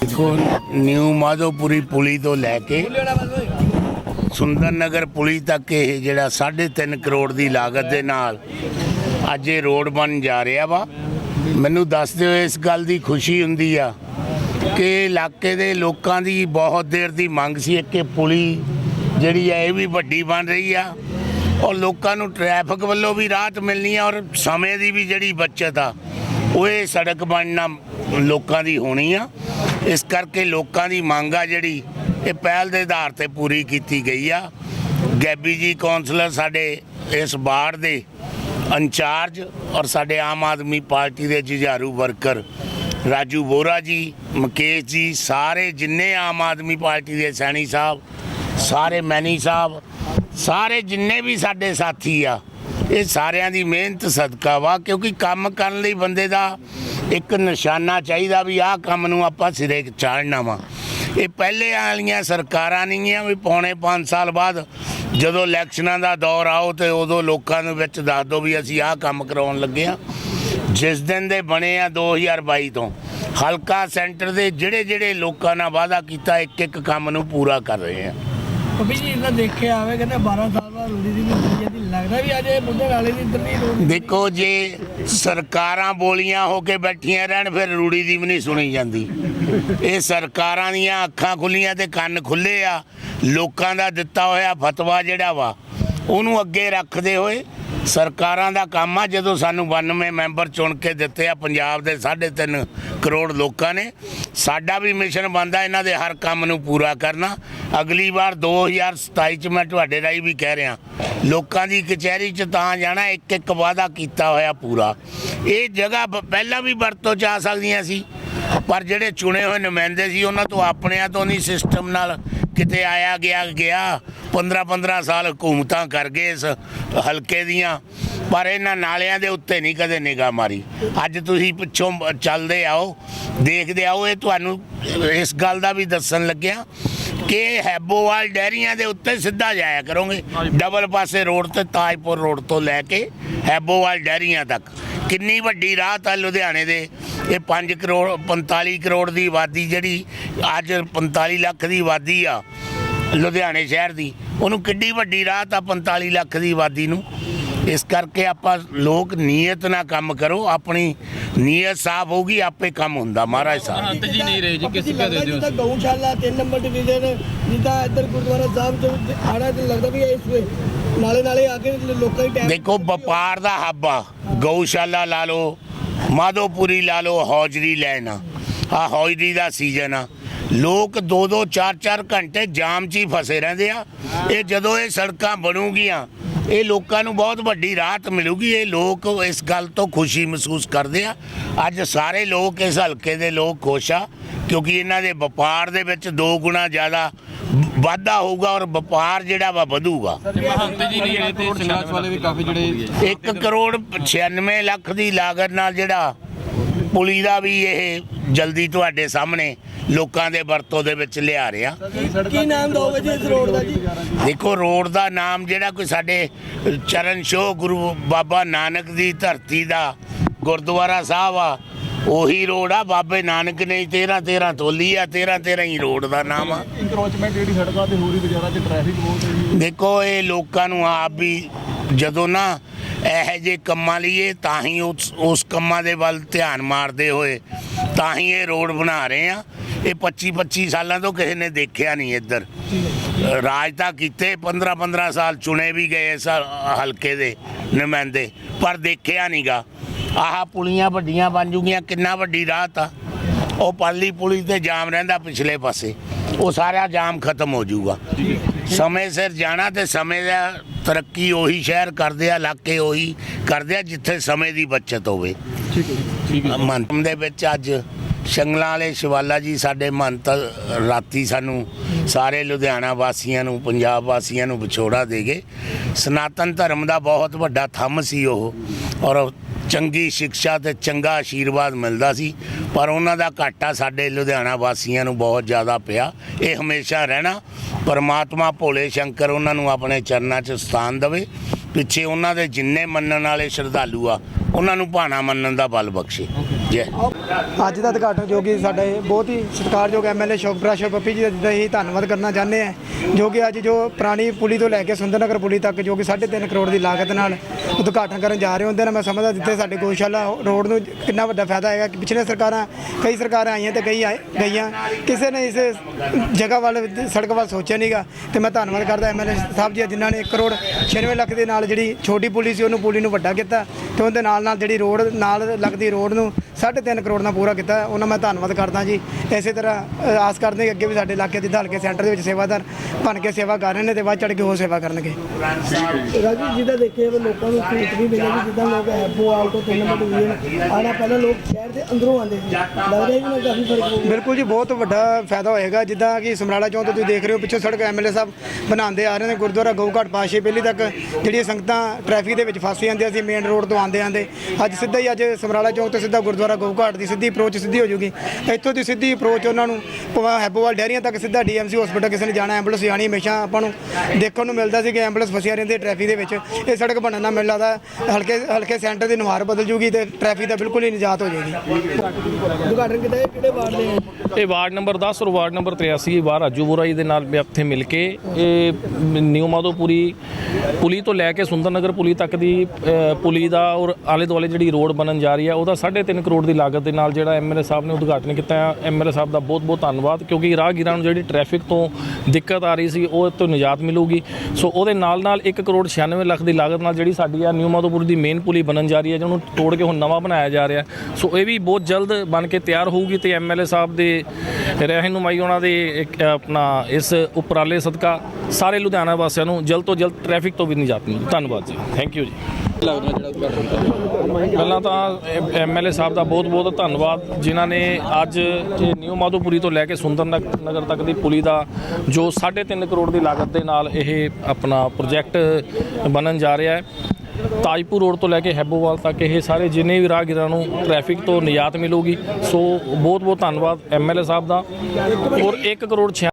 ਦੇਖੋ ਨਿਊ ਮਾਧੋਪੁਰੀ ਪੁਲੀ ਤੋਂ ਲੈ ਕੇ ਸੁੰਦਰ ਨਗਰ ਪੁਲੀ ਤੱਕ ਇਹ ਜਿਹੜਾ 3.5 ਕਰੋੜ ਦੀ ਲਾਗਤ ਦੇ ਨਾਲ ਅੱਜ ਇਹ ਰੋਡ ਬਣ ਜਾ ਰਿਹਾ ਵਾ। ਮੈਨੂੰ ਦੱਸਦੇ ਹੋਏ ਇਸ ਗੱਲ ਦੀ ਖੁਸ਼ੀ ਹੁੰਦੀ ਆ ਕਿ ਇਲਾਕੇ ਦੇ ਲੋਕਾਂ ਦੀ ਬਹੁਤ ਦੇਰ ਦੀ ਮੰਗ ਸੀ ਕਿ ਪੁਲੀ ਜਿਹੜੀ ਆ, ਇਹ ਵੀ ਵੱਡੀ ਬਣ ਰਹੀ ਆ ਔਰ ਲੋਕਾਂ ਨੂੰ ਟ੍ਰੈਫਿਕ ਵੱਲੋਂ ਵੀ ਰਾਹਤ ਮਿਲਣੀ ਆ ਔਰ ਸਮੇਂ ਦੀ ਵੀ ਜਿਹੜੀ ਬੱਚਤ ਆ, ਉਹ ਇਹ ਸੜਕ ਬਣਨਾ ਲੋਕਾਂ ਦੀ ਹੋਣੀ ਆ। ਇਸ ਕਰਕੇ ਲੋਕਾਂ ਦੀ ਮੰਗ ਆ ਜਿਹੜੀ, ਇਹ ਪਹਿਲ ਦੇ ਆਧਾਰ ਤੇ ਪੂਰੀ ਕੀਤੀ ਗਈ ਆ। ਗੈਬੀ ਜੀ ਕਾਉਂਸਲਰ ਸਾਡੇ ਇਸ ਵਾਰਡ ਦੇ ਇੰਚਾਰਜ ਔਰ ਸਾਡੇ ਆਮ ਆਦਮੀ ਪਾਰਟੀ ਦੇ ਜੁਝਾਰੂ ਵਰਕਰ ਰਾਜੂ ਬੋਰਾ ਜੀ, ਮੁਕੇਸ਼ ਜੀ, ਸਾਰੇ ਜਿੰਨੇ ਆਮ ਆਦਮੀ ਪਾਰਟੀ ਦੇ ਸੈਣੀ ਸਾਹਿਬ, ਸਾਰੇ ਮੈਨੀ ਸਾਹਿਬ, ਸਾਰੇ ਜਿੰਨੇ ਵੀ ਸਾਡੇ ਸਾਥੀ ਆ, ਇਹ ਸਾਰਿਆਂ ਦੀ ਮਿਹਨਤ ਸਦਕਾ ਵਾ ਕਿਉਂਕਿ ਕੰਮ ਕਰਨ ਲਈ ਬੰਦੇ ਦਾ ਇੱਕ ਨਿਸ਼ਾਨਾ ਚਾਹੀਦਾ ਵੀ ਆਹ ਕੰਮ ਨੂੰ ਆਪਾਂ ਸਿਰੇ ਚਾੜਨਾ ਵਾ। ਇਹ ਪਹਿਲੇ ਵਾਲੀਆਂ ਸਰਕਾਰਾਂ ਨਹੀਂ ਆ ਵੀ ਪੌਣੇ 5 ਸਾਲ ਬਾਅਦ ਜਦੋਂ ਇਲੈਕਸ਼ਨਾਂ ਦਾ ਦੌਰ ਆਓ ਤੇ ਉਦੋਂ ਲੋਕਾਂ ਨੂੰ ਵਿੱਚ ਦੱਸ ਦਿਓ ਵੀ ਅਸੀਂ ਆਹ ਕੰਮ ਕਰਾਉਣ ਲੱਗੇ ਆ ਜਿਸ ਦਿਨ ਦੇ ਬਣੇ ਆ 2022 ਤੋਂ, ਹਲਕਾ ਸੈਂਟਰ ਦੇ ਜਿਹੜੇ ਜਿਹੜੇ ਲੋਕਾਂ ਨਾਲ ਵਾਅਦਾ ਕੀਤਾ ਇੱਕ ਇੱਕ ਕੰਮ ਨੂੰ ਪੂਰਾ ਕਰ ਰਹੇ ਆ। ਕਬੀ ਜੀ ਇਹਨਾਂ ਦੇਖਿਆ ਆਵੇ ਕਹਿੰਦੇ 12 ਸਾਲ ਬਾਅਦ ਰੂੜੀ ਦੀ ਵੀ ਹੋਈ ਲੱਗਦਾ ਵੀ ਅਜੇ ਬੁੱਢੇ ਨਾਲੇ ਦੀ ਇੱਧਰ ਨਹੀਂ ਰੋਡ ਦੇਖੋ ਜੇ ਸਰਕਾਰਾਂ ਬੋਲੀਆਂ ਹੋ ਕੇ ਬੈਠੀਆਂ ਰਹਿਣ ਫਿਰ ਰੂੜੀ ਦੀ ਵੀ ਨਹੀਂ ਸੁਣੀ ਜਾਂਦੀ। ਇਹ ਸਰਕਾਰਾਂ ਦੀਆਂ ਅੱਖਾਂ ਖੁੱਲੀਆਂ ਤੇ ਕੰਨ ਖੁੱਲੇ ਆ। ਲੋਕਾਂ ਦਾ ਦਿੱਤਾ ਹੋਇਆ ਫਤਵਾ ਜਿਹੜਾ ਵਾ ਉਹਨੂੰ ਅੱਗੇ ਰੱਖਦੇ ਹੋਏ ਸਰਕਾਰਾਂ ਦਾ ਕੰਮ ਆ, ਜਦੋਂ ਸਾਨੂੰ 92 ਮੈਂਬਰ ਚੁਣ ਕੇ ਦਿੱਤੇ ਆ, ਪੰਜਾਬ ਦੇ 3.5 ਕਰੋੜ ਲੋਕਾਂ ਨੇ, ਸਾਡਾ ਵੀ ਮਿਸ਼ਨ ਬਣਦਾ ਇਹਨਾਂ ਦੇ ਹਰ ਕੰਮ ਨੂੰ ਪੂਰਾ ਕਰਨਾ। ਅਗਲੀ ਵਾਰ 2027 ਚ ਮੈਂ ਤੁਹਾਡੇ ਰਾਹੀਂ ਵੀ ਕਹਿ ਰਿਹਾ, ਲੋਕਾਂ ਦੀ ਕਚਹਿਰੀ ਚ ਤਾਂ ਜਾਣਾ ਇੱਕ ਇੱਕ ਵਾਅਦਾ ਕੀਤਾ ਹੋਇਆ ਪੂਰਾ। ਇਹ ਜਗ੍ਹਾ ਪਹਿਲਾਂ ਵੀ ਵਰਤੋਂ ਚ ਆ ਸਕਦੀਆਂ ਸੀ, ਪਰ ਜਿਹੜੇ ਚੁਣੇ ਹੋਏ ਨੁਮਾਇੰਦੇ ਸੀ, ਉਹਨਾਂ ਤੋਂ ਆਪਣਿਆਂ ਤੋਂ ਨਹੀਂ, ਸਿਸਟਮ ਨਾਲ ਕਿਤੇ ਆਇਆ ਗਿਆ ਗਿਆ। 15 15 ਸਾਲ ਹਕੂਮਤਾਂ ਕਰ ਗਏ ਇਸ ਹਲਕੇ ਦੀਆਂ। ਪਰ ਇਹਨਾਂ ਨਾਲਿਆਂ ਦੇ ਉੱਤੇ ਨਹੀਂ ਕਦੇ ਨਿਗਾਹ ਮਾਰੀ। ਅੱਜ ਤੁਸੀਂ ਪਿੱਛੋਂ ਚੱਲਦੇ ਆਓ ਦੇਖਦੇ ਆਓ ਇਹ ਤੁਹਾਨੂੰ ਇਸ ਗੱਲ ਦਾ ਵੀ ਦੱਸਣ ਲੱਗਿਆ ਕਿ ਹੈਬੋਵਾਲ ਡੈਰੀਆਂ ਦੇ ਉੱਤੇ ਸਿੱਧਾ ਜਾਇਆ ਕਰੋਗੇ। ਡਬਲ ਪਾਸੇ ਰੋਡ ਤੇ ਤਾਜਪੁਰ ਰੋਡ ਤੋਂ ਲੈ ਕੇ ਹੈਬੋਵਾਲ ਡੈਰੀਆਂ ਤੱਕ। ਕਿੰਨੀ ਵੱਡੀ ਰਾਹਤ ਆ ਲੁਧਿਆਣੇ ਦੇ। ਇਹ 5 ਕਰੋੜ 45 ਕਰੋੜ ਦੀ ਆਬਾਦੀ ਜਿਹੜੀ ਅੱਜ 45 ਲੱਖ ਦੀ ਆਬਾਦੀ ਆ ਲੁਧਿਆਣੇ ਸ਼ਹਿਰ ਦੀ ਉਹਨੂੰ ਕਿੱਡੀ ਵੱਡੀ ਰਾਹਤ ਆ 45 ਲੱਖ ਦੀ ਆਬਾਦੀ ਨੂੰ। ਇਸ ਕਰਕੇ ਆਪਾਂ ਲੋਕ ਨੀਅਤ ਨਾਲ ਕੰਮ ਕਰੋ ਆਪਣੀ ਨੀਅਤ ਸਾਫ਼ ਹੋਊਗੀ ਆਪੇ ਕੰਮ ਹੁੰਦਾ ਮਹਾਰਾਜ ਸਾਹਿਬ। ਜੀ ਨਹੀਂ ਰਹੇ ਜੀ ਕਿਸੇ ਜੀ ਕਾ ਦੇ ਦਿਓ। ਗਊਸ਼ਾਲਾ 3 ਨੰਬਰ ਡਿਵੀਜ਼ਨ ਜਿੱਦਾਂ ਇੱਧਰ ਗੁਰਦੁਆਰਾ ਸਾਹਿਬ ਚ ਆੜਾ ਤੇ ਲੱਗਦਾ ਵੀ ਇਸ ਵੇ ਨਾਲੇ ਨਾਲੇ ਆ ਕੇ ਲੋਕਾਂ ਦੀ ਟਾਈਮ ਦੇਖੋ ਵਪਾਰ ਦਾ ਹੱਬ ਆ। ਗਊਸ਼ਾਲਾ ਲਾ ਲਓ ਮਾਧੋਪੁਰੀ ਲਾ ਲਓ ਹੌਜਰੀ ਲੈਣਾ ਆ। ਹੌਜਰੀ ਦਾ ਸੀਜ਼ਨ ਆ। ਲੋਕ 2-2 4-4 ਘੰਟੇ ਜਾਮ 'ਚ ਹੀ ਫਸੇ ਰਹਿੰਦੇ ਆ। ਇਹ ਜਦੋਂ ਇਹ ਸੜਕਾਂ ਬਣੂਗੀਆਂ ਇਹ ਲੋਕਾਂ ਨੂੰ ਬਹੁਤ ਵੱਡੀ ਰਾਹਤ ਮਿਲੂਗੀ। ਇਹ ਲੋਕ ਇਸ ਗੱਲ ਤੋਂ ਖੁਸ਼ੀ ਮਹਿਸੂਸ ਕਰਦੇ ਆ। ਅੱਜ ਸਾਰੇ ਲੋਕ ਇਸ ਹਲਕੇ ਦੇ ਲੋਕ ਖੁਸ਼ ਆ ਕਿਉਂਕਿ ਇਹਨਾਂ ਦੇ ਵਪਾਰ ਦੇ ਵਿੱਚ ਦੋ ਗੁਣਾ ਜ਼ਿਆਦਾ ਵਾਧਾ ਹੋਊਗਾ ਔਰ ਵਪਾਰ ਜਿਹੜਾ ਵਾ ਵਧੂਗਾ। ਮਹੰਤ ਜੀ ਨਹੀਂ ਰਹੇ ਤੇ ਸਿੰਘਾਸ ਵਾਲੇ ਵੀ ਕਾਫੀ ਜਿਹੜੇ 1 ਕਰੋੜ 96 ਲੱਖ ਦੀ ਲਾਗਤ ਨਾਲ ਜਿਹੜਾ ਪੁਲੀ ਦਾ ਵੀ ਇਹ ਜਲਦੀ ਤੁਹਾਡੇ ਸਾਹਮਣੇ ਲੋਕਾਂ ਦੇ ਵਰਤੋਂ ਦੇ ਵਿੱਚ ਲਿਆ ਰਿਹਾ। ਕੀ ਨਾਮ ਦੋਗੇ ਜੀ ਇਸ ਰੋਡ ਦਾ ਜੀ? ਦੇਖੋ ਰੋਡ ਦਾ ਨਾਮ ਜਿਹੜਾ ਕੋਈ ਸਾਡੇ ਚਰਨ ਛੋਹ ਗੁਰੂ ਬਾਬਾ ਨਾਨਕ ਦੀ ਧਰਤੀ ਦਾ ਗੁਰਦੁਆਰਾ ਸਾਹਿਬ ਆ ਉਹੀ ਰੋਡ ਆ ਬਾਬੇ ਨਾਨਕ ਨੇ 13 13 ਤੋਲੀ ਆ 13 13 ਹੀ ਰੋਡ ਦਾ ਨਾਮ ਆ। ਇੰਕਰੋਚਮੈਂਟ ਜਿਹੜੀ ਸੜਕਾਂ ਤੇ ਹੋ ਰਹੀ ਬਾਜ਼ਾਰਾਂ 'ਚ ਟ੍ਰੈਫਿਕ ਬਹੁਤ ਹੈ ਜੀ। ਦੇਖੋ ਇਹ ਲੋਕਾਂ ਨੂੰ ਆਪ ਵੀ ਜਦੋਂ ਨਾ ਇਹੋ ਜਿਹੇ ਕੰਮਾਂ ਲਈ ਇਹ ਤਾਂ ਹੀ ਉਸ ਉਸ ਕੰਮਾਂ ਦੇ ਵੱਲ ਧਿਆਨ ਮਾਰਦੇ ਹੋਏ ਤਾਂ ਹੀ ਇਹ ਰੋਡ ਬਣਾ ਰਹੇ ਆ। ਇਹ 25 25 ਸਾਲਾਂ ਤੋਂ ਕਿਸੇ ਨੇ ਦੇਖਿਆ ਨਹੀਂ ਇੱਧਰ। ਰਾਜ ਤਾਂ ਕੀਤੇ 15 15 ਸਾਲ ਚੁਣੇ ਵੀ ਗਏ ਹਲਕੇ ਦੇ ਨੁਮਾਇੰਦੇ ਪਰ ਦੇਖਿਆ ਨਹੀਂਗਾ ਆਹ ਪੁਲੀਆਂ ਵੱਡੀਆਂ ਬਣ ਜੂਗੀਆਂ ਕਿੰਨਾ ਵੱਡੀ ਰਾਹਤ ਆ। ਉਹ ਪਾਲੀ ਪੁਲੀ ਤੇ ਜਾਮ ਰਹਿੰਦਾ ਪਿਛਲੇ ਪਾਸੇ। ਉਹ ਸਾਰਾ ਜਾਮ ਖਤਮ ਹੋ ਜਾਊਗਾ ਸਮੇਂ ਸਿਰ ਜਾਣਾ ਤੇ ਸਮੇਂ ਦਾ ਤਰੱਕੀ ਉਹੀ ਸ਼ਹਿਰ ਕਰਦੇ ਆ ਇਲਾਕੇ ਉਹੀ ਕਰਦੇ ਆ ਜਿੱਥੇ ਸਮੇਂ ਦੀ ਬਚਤ ਹੋਵੇ। ਠੀਕ ਹੈ ਮੰਤਮ ਦੇ ਵਿੱਚ ਅੱਜ ਸ਼ੰਗਲਾ ਵਾਲੇ ਸ਼ਿਵਾਲਾ ਜੀ ਸਾਡੇ ਮੰਤ ਰਾਤੀ ਸਾਨੂੰ ਸਾਰੇ ਲੁਧਿਆਣਾ ਵਾਸੀਆਂ ਨੂੰ ਪੰਜਾਬ ਵਾਸੀਆਂ ਨੂੰ ਵਿਛੋੜਾ ਦੇ ਗਏ। ਸਨਾਤਨ ਧਰਮ ਦਾ ਬਹੁਤ ਵੱਡਾ ਥੰਮ ਸੀ ਉਹ। ਔਰ ਚੰਗੀ ਸਿੱਖਿਆ ਤੇ ਚੰਗਾ ਆਸ਼ੀਰਵਾਦ ਮਿਲਦਾ ਸੀ, ਪਰ ਉਹਨਾਂ ਦਾ ਘਾਟਾ ਸਾਡੇ ਲੁਧਿਆਣਾ ਵਾਸੀਆਂ ਨੂੰ ਬਹੁਤ ਜ਼ਿਆਦਾ ਪਿਆ। ਇਹ ਹਮੇਸ਼ਾ ਰਹਿਣਾ, ਪਰਮਾਤਮਾ ਭੋਲੇ ਸ਼ੰਕਰ ਉਹਨਾਂ ਨੂੰ ਆਪਣੇ ਚਰਨਾਂ 'ਚ ਸਥਾਨ ਦੇਵੇ। ਪਿੱਛੇ ਉਹਨਾਂ ਦੇ ਜਿੰਨੇ ਮੰਨਣ ਵਾਲੇ ਸ਼ਰਧਾਲੂ ਆ ਉਹਨਾਂ ਨੂੰ ਭਾਣਾ ਮੰਨਣ ਦਾ ਬਲ ਬਖਸ਼ੇ। ਜੈ। ਅੱਜ ਦਾ ਉਦਘਾਟਨ ਜੋ ਕਿ ਸਾਡੇ ਬਹੁਤ ਹੀ ਸਤਿਕਾਰਯੋਗ ਐਮਐਲਏ ਸ਼ੋਭਰਾ ਪੱਪੀ ਜੀ ਦਾ ਹੀ ਧੰਨਵਾਦ ਕਰਨਾ ਚਾਹੁੰਦੇ ਆ ਜੋ ਕਿ ਅੱਜ ਜੋ ਪੁਰਾਣੀ ਪੁਲੀ ਤੋਂ ਲੈ ਕੇ ਸੁੰਦਰਨਗਰ ਪੁਲੀ ਤੱਕ ਜੋ ਕਿ 3.5 ਕਰੋੜ ਦੀ ਲਾਗਤ ਨਾਲ ਉਦਘਾਟਨ ਕਰਨ ਜਾ ਰਹੇ ਹੁੰਦੇ ਨੇ, ਮੈਂ ਸਮਝਦਾ ਜਿੱਥੇ ਸਾਡੇ ਗੋਸ਼ਾਲਾ ਰੋਡ ਨੂੰ ਕਿੰਨਾ ਵੱਡਾ ਫਾਇਦਾ ਹੈਗਾ ਕਿ ਪਿਛਲੇ ਸਰਕਾਰਾਂ, ਕਈ ਸਰਕਾਰਾਂ ਆਈਆਂ ਤੇ ਕਈ ਆਏ ਗਈਆਂ, ਕਿਸੇ ਨੇ ਇਸ ਜਗ੍ਹਾ ਵੱਲ ਸੜਕ ਵੱਲ ਸੋਚਿਆ ਨਹੀਂਗਾ ਤੇ ਮੈਂ ਧੰਨਵਾਦ ਕਰਦਾ ਐਮਐਲਏ ਸਾਹਿਬ ਜੀ ਜਿਨ੍ਹਾਂ ਨੇ 1 ਕਰੋੜ 96 ਲੱਖ ਦੇ ਨਾਲ ਜਿਹੜੀ ਛੋਟੀ ਪੁਲੀ ਸੀ ਉਹਨੂੰ ਪੁਲੀ ਨੂੰ ਵੱਡਾ ਕੀਤਾ ਤੇ ਉਹਦੇ ਨਾਲ ਨਾਲ ਜਿਹੜੀ ਰੋਡ ਨਾਲ ਲੱਗਦੀ ਰੋਡ ਨੂੰ 3.5 ਕਰੋੜ ਨਾਲ ਪੂਰਾ ਕੀਤਾ ਉਹਨਾਂ ਮੈਂ ਧੰਨਵਾਦ ਕਰਦਾ ਜੀ। ਇਸੇ ਤਰ੍ਹਾਂ ਆਸ ਕਰਦੇ ਕਿ ਅੱਗੇ ਵੀ ਸਾਡੇ ਇਲਾਕੇ ਜਿੱਦਾਂ ਹਲਕੇ ਸੈਂਟਰ ਦੇ ਵਿੱਚ ਸੇਵਾਦਾਰ ਬਣ ਕੇ ਸੇਵਾ ਕਰ ਰਹੇ ਨੇ ਤੇ ਵੱਧ ਚੜ੍ਹ ਕੇ ਹੋਰ ਸੇਵਾ ਕਰਨਗੇ। ਰਾਜੂ ਜਿੱਦਾਂ ਦੇਖਿਆ ਵੀ ਲੋਕਾਂ ਨੂੰ ਸਹੂਲਤ ਵੀ ਮਿਲੇਗੀ ਜਿੱਦਾਂ ਲੋਕ ਹੈਪੋਵਾਲ ਤੋਂ ਤਿੰਨ ਨੰਬਰ ਡਿਵੀਜ਼ਨ ਆਣਾ ਪਹਿਲਾਂ ਲੋਕ ਸ਼ਹਿਰ ਦੇ ਅੰਦਰੋਂ ਆਉਂਦੇ ਸੀ। ਲੱਗਦਾ ਕਿ ਨਾ ਕਾਫੀ ਫ਼ਰਕ ਹੋਊਗਾ ਬਿਲਕੁਲ ਜੀ ਬਹੁਤ ਵੱਡਾ ਫਾਇਦਾ ਹੋਏਗਾ। ਜਿੱਦਾਂ ਕਿ ਸਮਰਾਲਾ ਚੌਂਕ ਤੋਂ ਤੁਸੀਂ ਦੇਖ ਰਹੇ ਹੋ ਪਿੱਛੇ ਸੜਕ ਐਮਐਲਏ ਸਾਹਿਬ ਬਣਾਉਂਦੇ ਆ ਰਹੇ ਨੇ। ਗੁਰਦੁਆਰਾ ਗਊਘਾਟ ਪਾਸ਼ੇ ਪਹਿਲੀ ਤੱਕ ਜਿਹੜੀਆਂ ਸੰਗਤਾਂ ਟ੍ਰੈਫਿਕ ਦੇ ਵਿੱਚ ਫਸ ਜਾਂਦੀਆਂ ਸੀ ਮੇਨ ਰੋਡ ਤੋਂ ਆਉਂਦੇ ਆਉਂਦੇ ਅੱਜ ਸਿੱਧਾ ਹੀ ਅੱਜ ਸਮਰਾਲਾ ਚੌਂਕ ਤੋਂ ਸਿੱਧਾ ਗੁਰਦੁਆਰਾ ਗਊਘਾਟ ਦੀ ਸਿੱਧੀ ਅਪਰੋਚ ਸਿੱਧੀ ਹੋ ਜੂਗੀ। ਇੱਥੋਂ ਦੀ ਸਿੱਧੀ ਅਪਰੋਚ ਉਹਨਾਂ ਨੂੰ ਭਾਵੇਂ ਹੈਬੋਵਾਲ ਡੈਰੀਆਂ ਤੱਕ ਸਿੱਧਾ ਡੀਐਮਸੀ ਹਸਪੀਟਲ ਕਿਸੇ ਨੇ ਜਾਣਾ ਐਂਬੂਲੈਂਸ ਜਾਣੀ ਹਮੇਸ਼ਾ ਆਪਾਂ ਨੂੰ ਦੇਖਣ ਨੂੰ ਮਿਲਦਾ ਸੀ ਕਿ ਐਂਬੂਲੈਂਸ ਫਸਿਆ ਰਹਿੰਦੀ ਟ੍ਰੈਫਿਕ ਦੇ ਵਿੱਚ। ਇਹ ਸੜਕ ਬਣਨ ਨਾਲ ਮੈਨੂੰ ਲੱਗਦਾ ਹਲਕੇ ਹਲਕੇ ਸੈਂਟਰ ਦੀ ਨੁਹਾਰ ਬਦਲ ਜੂਗੀ ਤੇ ਟ੍ਰੈਫਿਕ ਦਾ ਬਿਲਕੁਲ ਹੀ ਨਿਜਾਤ ਹੋ ਜਾਏਗੀ। ਉਦਘਾਟਨ ਕੀਤਾ ਕਿਹੜੇ ਵਾਰਡ ਦੇ ਹੈ? ਇਹ ਵਾਰਡ ਨੰਬਰ 10 ਔਰ ਵਾਰਡ ਨੰਬਰ 83 ਬਾਹਰ ਰਾਜੂ ਬੁਰਾਈ ਦੇ ਨਾਲ ਵੀ ਇੱਥੇ ਮਿਲ ਕੇ ਇਹ ਨਿਊ ਮਾਧੋਪੁਰੀ ਪੁਲੀ ਤੋਂ ਲੈ ਕੇ ਸੁੰਦਰਨਗਰ ਪੁਲੀ ਤੱਕ ਦੀ ਪੁਲੀ ਦਾ ਔਰ ਆਲੇ ਦੁਆਲੇ ਜਿਹੜੀ ਰੋਡ ਬਣਨ ਜਾ ਰਹੀ ਹੈ, ਉਹਦਾ 3.5 ਕਰੋੜ ਦੀ ਲਾਗਤ ਦੇ ਨਾਲ ਜਿਹੜਾ ਐਮਐਲਏ ਸਾਹਿਬ ਨੇ ਉਦਘਾਟਨ ਕੀਤਾ ਹੈ। ਐਮਐਲਏ ਸਾਹਿਬ ਦਾ ਬਹੁਤ ਬਹੁਤ ਧੰਨਵਾਦ, ਕਿਉਂਕਿ ਰਾਹਗੀਰਾਂ ਨੂੰ ਜਿਹੜੀ ਟ੍ਰੈਫਿਕ ਤੋਂ ਦਿੱਕਤ ਆ ਰਹੀ ਸੀ, ਉਹ ਤੋਂ ਨਿਜਾਤ ਮਿਲੂਗੀ। ਸੋ ਉਹਦੇ ਨਾਲ ਨਾਲ 1 ਕਰੋੜ 96 ਲੱਖ ਦੀ ਲਾਗਤ ਨਾਲ ਜਿਹੜੀ ਸਾਡੀ ਆ ਨਿਊ ਮਾਧੋਪੁਰ ਦੀ ਮੇਨ ਪੁਲੀ ਬਣਨ ਜਾ ਰਹੀ ਹੈ, ਜਿਹਨੂੰ ਤੋੜ ਕੇ ਹੁਣ ਨਵਾਂ ਬਣਾਇਆ ਜਾ ਰਿਹਾ ਸੋ ਇਹ ਵੀ ਬਹੁਤ ਜਲਦ ਬਣ ਕੇ ਤਿਆਰ ਹੋਊਗੀ ਤੇ ਐਮਐਲਏ ਸਾਹਿਬ ਦੇ ਰਹਿਨੁਮਾਈ ਉਹਨਾਂ ਦੇ ਇੱਕ, ਆਪਣਾ ਇਸ ਉਪਰਾਲੇ ਸਦਕਾ ਸਾਰੇ ਲੁਧਿਆਣਾ ਵਾਸੀਆਂ ਨੂੰ ਜਲਦ ਤੋਂ ਜਲਦ ਟ੍ਰੈਫਿਕ ਤੋਂ ਵੀ ਨਿਜਾਤ ਮਿਲੂ। ਧੰਨਵਾਦ ਜੀ। ਥੈਂਕ ਯੂ ਜੀ। ਲੱਗਦਾ ਜਿਹੜਾ ਉਦਘਾਟਨ ਕੀਤਾ? ਪਹਿਲਾਂ ਤਾਂ ਐਮਐਲਏ ਸਾਹਿਬ ਦਾ ਬਹੁਤ ਬਹੁਤ ਧੰਨਵਾਦ, ਜਿਨ੍ਹਾਂ ਨੇ ਅੱਜ ਇਹ ਨਿਊ ਮਾਧੋਪੁਰੀ ਤੋਂ ਲੈ ਕੇ ਸੁੰਦਰ ਨਗ- ਨਗਰ ਤੱਕ ਦੀ ਪੁਲੀ ਦਾ, ਜੋ 3.5 ਕਰੋੜ ਦੀ ਲਾਗਤ ਦੇ ਨਾਲ ਇਹ ਆਪਣਾ ਪ੍ਰੋਜੈਕਟ ਬਣਨ ਜਾ ਰਿਹਾ ਹੈ। ਤਾਜਪੁਰ ਰੋਡ ਤੋਂ ਲੈ ਕੇ ਹੈਬੋਵਾਲ ਤੱਕ ਇਹ ਸਾਰੇ ਜਿੰਨੇ ਵੀ ਰਾਹਗੀਰਾਂ ਨੂੰ ਟ੍ਰੈਫਿਕ ਤੋਂ ਨਿਯਾਤ ਮਿਲੂਗੀ। ਸੋ ਬਹੁਤ ਬਹੁਤ ਧੰਨਵਾਦ ਐਮਐਲਏ ਸਾਹਿਬ ਦਾ। ਔਰ 1 ਕਰੋੜ ਛਿਆ-